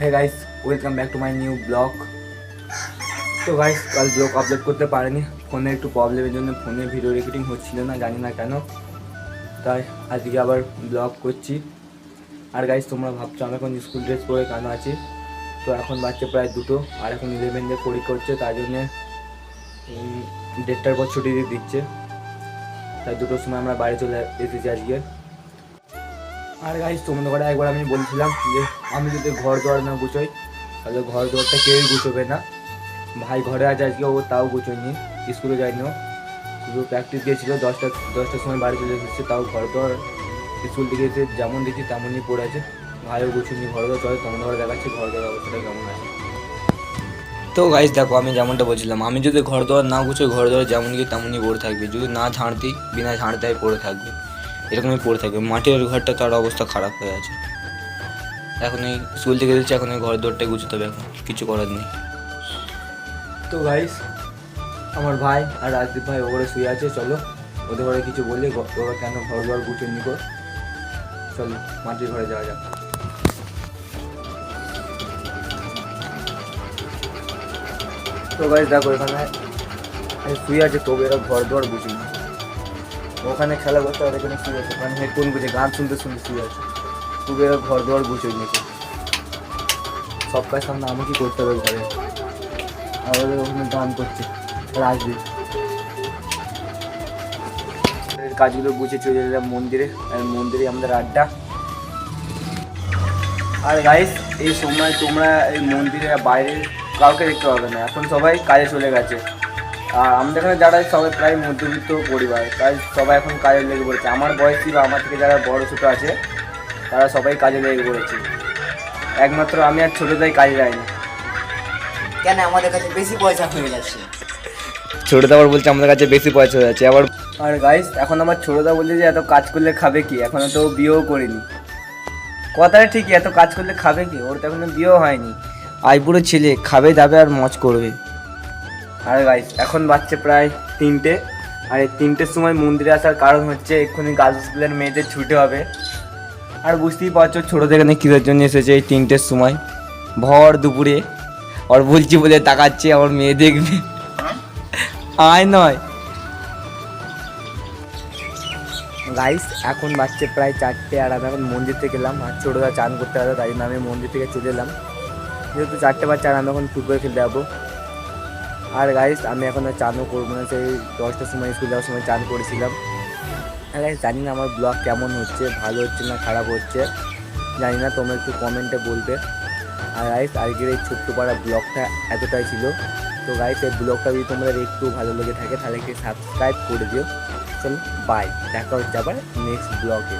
Hey guys welcome back to my new blog তো guys কাল blog upload করতে পারিনি। ফোনে একটু প্রবলেমের জন্য ফোনে ভিডিও রেকর্ডিং হচ্ছিল না, জানি না কেন। তাই আজকে আবার ব্লগ করছি। আর গাইস তোমরা ভাবছ আমি এখন স্কুল ড্রেস পরে কেন আছি? তো এখন বাচ্চা প্রায় দুটো, আর এখন ইলেভেন ডে পরীক্ষা হচ্ছে, তার জন্যে দেড়টার পর ছুটি দিয়ে দিচ্ছে। তাই দুটোর সময় আমরা বাড়ি চলে এসেছি আজকে। আর গাইস তোমাদের করে একবার আমি বলছিলাম যে, আমি যদি ঘর দোয়ার না গুছোই, তাহলে ঘর দোয়ারটা কেউই গুছোবে না। ভাই ঘরে আছে আজকে, ও তাও গুছোয়নি, স্কুলে যায়নি শুধু প্র্যাকটিস গিয়েছিল, দশটা, দশটার সময় বাড়ি চলে এসেছে, তাও ঘর দোয়ার। স্কুল থেকে এসে যেমন দেখছি তেমনই পড়ে আছে। ভাইও গুছোয়নি, ঘর দোয়ার চলে, তোমাদের ঘরে দেখাচ্ছি, ঘর দোয়ার অবস্থাটা কেমন আছে। তো গাইস দেখো, আমি যেমনটা বলছিলাম, আমি যদি ঘর দোয়ার না গুছোই, ঘর দোয়ার যেমন কি তেমনই পড়ে থাকবে। যদি না ঝাড় দিই বিনা ঝাড় পড়ে থাকবে। এরকমই পড়ে থাকবে। মাটির ঘরটা তার অবস্থা খারাপ হয়ে আছে। এখন এই স্কুল থেকে দিচ্ছে এখন এই ঘর দৌড়টাই গুছোতে হবে এখন। কিছু করার নেই। তো গাইস আমার ভাই আর রাজদীপ ভাই ওপরে শুয়ে আছে, চলো। ওদের ঘরে কিছু বললে গ- ওরা কেন ঘর দোয়ার গুছিয়ে নিকো চলো, মাটির ঘরে যাওয়া যাক। তো গাইস দেখো এখানে শুয়ে আছে, তবে এরা ঘর দোয়ার গুছিয়ে। ওখানে খেলা করতে আর এখানে শুয়ে আছে? ওখানে হেডফোন গুছে গান শুনতে শুনতে শুয়ে আছে? এরা ঘর দোয়ার গুছিয়ে নিয়েছে সব কাজ সামনে আমাকেই করতে হবে ঘরে। আর ওদের ওখানে গান করছে এর কাজগুলো গুছিয়ে চলে এলাম মন্দিরে। আর মন্দিরে আমাদের আড্ডা। আর গাইস এই সময় তোমরা এই মন্দিরে বাইরে কাউকে দেখতে পাবে না। এখন সবাই কাজে চলে গেছে। আর আমাদের এখানে যারা সবাই প্রায় মধ্যবিত্ত পরিবার তাই সবাই এখন কাজে লেগে পড়েছে। আমার বয়সী বা আমার থেকে যারা বড় ছোটো আছে তারা সবাই কাজে লেগে পড়েছে। একমাত্র আমি আর ছোটোটাই কাজে যাইনি। কেন? আমাদের কাছে বেশি পয়সা হয়ে যাচ্ছে। ছোটোদা আবার বলছে আমাদের কাছে বেশি পয়সা হয়ে যাচ্ছে। আবার আর গাইস এখন আমার ছোটোদা বলছে যে এত কাজ করলে খাবে কি? এখনও তো ও বিয়েও করিনি। কথাটা ঠিকই এত কাজ করলে খাবে কি? ওর তো এখনও বিয়েও হয়নি। আইবুড়ো ছেলে খাবে দাবে আর মজ করবে। আর গাইস এখন বাচ্চা প্রায় তিনটে। আর এই তিনটের সময় মন্দিরে আসার কারণ হচ্ছে এক্ষুনি গার্লস স্কুলের মেয়েদের ছুটে হবে। আর বুঝতেই পারছ ছোটো থেকে না কিসের জন্য এসেছে এই তিনটের সময়। ভর দুপুরে। ওর বলছি বলে তাকাচ্ছে, আমার মেয়ে দেখবে। আয় নয়। গাইস এখন বাচ্চা প্রায় চারটে আর আমি এখন মন্দির থেকে এলাম। আর ছোটোদা চান করতে হবে তাই জন্য আমি মন্দির থেকে চলে এলাম। যেহেতু চারটে বাচ্চা আর আমি এখন ফুটবল খেলতে যাব। আর গাইস আমি এখন আর চানও করব না, সেই দশটার সময় স্কুল যাওয়ার সময় চান করেছিলাম। আর গাইস জানি না আমার ব্লগ কেমন হচ্ছে, ভালো হচ্ছে না খারাপ হচ্ছে, জানি না, তোমরা একটু কমেন্টে বলবে। আর গাইস আজকের এই ছোট্ট পাড়া ব্লগটা এতটাই ছিল। তো গাইস এই ব্লগটা যদি তোমাদের একটু ভালো লেগে থাকে, তাহলে একটু সাবস্ক্রাইব করে দিও। চলো বাই দেখা হচ্ছে আবার নেক্সট ব্লগে